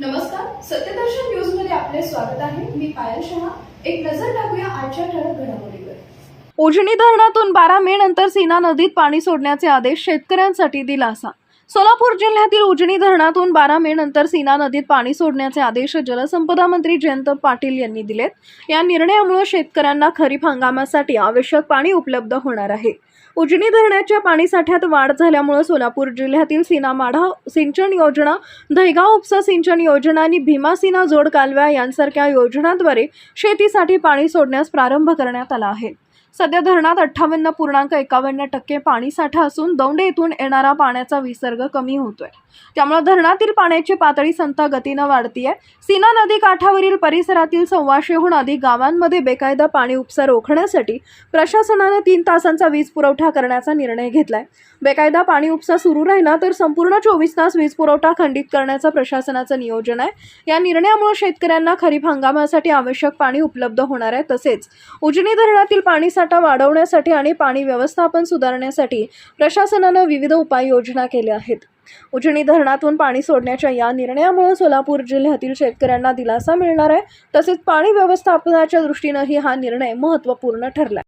नमस्कार सत्यदर्शन न्यूजमध्ये आपले स्वागत आहे. मी पायल शहा. एक नजर टाकूया आजच्या ठळक घडामोडीवर. उजनी धरणातून बारा मे नंतर सीना नदीत पाणी सोडण्याचे आदेश शेतकऱ्यांसाठी दिलासा. सोलापूर जिल्ह्यातील उजनी धरणातून बारा मे नंतर सीना नदीत पाणी सोडण्याचे आदेश जलसंपदा मंत्री जयंत पाटील यांनी दिलेत. या निर्णयामुळे शेतकऱ्यांना खरीप हंगामासाठी आवश्यक पाणी उपलब्ध होणार आहे. उजनी धरणाच्या पाणीसाठ्यात वाढ झाल्यामुळे सोलापूर जिल्ह्यातील सीना माढा सिंचन योजना दहिगाव उपसा सिंचन योजना आणि भीमा सीना जोड कालव्या यांसारख्या योजनांद्वारे शेतीसाठी पाणी सोडण्यास प्रारंभ करण्यात आला आहे. सध्या धरणात अठ्ठावन्न पूर्णांक एकावन्न टक्के पाणीसाठा असून दौंडे येथून येणारा पाण्याचा विसर्ग कमी होतोय. त्यामुळे धरणातील पाण्याची पातळी संथ गतीनं वाढतीये. सीना नदी काठावरील परिसरातील सव्वाशेहून अधिक गावांमध्ये बेकायदा पाणी उपसा रोखण्यासाठी प्रशासनानं तीन तासांचा वीज पुरवठा करण्याचा निर्णय घेतलाय. बेकायदा पाणी उपसा सुरू राहिला तर संपूर्ण चोवीस तास वीज पुरवठा खंडित करण्याचं प्रशासनाचं नियोजन आहे. या निर्णयामुळे शेतकऱ्यांना खरीप हंगामासाठी आवश्यक पाणी उपलब्ध होणार आहे तसेच उजनी धरणातील पाणीसाठा वाढवण्यासाठी आणि पाणी व्यवस्थापन सुधारण्यासाठी प्रशासनानं विविध उपाययोजना केल्या आहेत. उजनी धरणातून पाणी सोडण्याच्या या निर्णयामुळे सोलापूर जिल्ह्यातील शेतकऱ्यांना दिलासा मिळणार आहे. तसेच पाणी व्यवस्थापनाच्या दृष्टीनंही हा निर्णय महत्त्वपूर्ण ठरला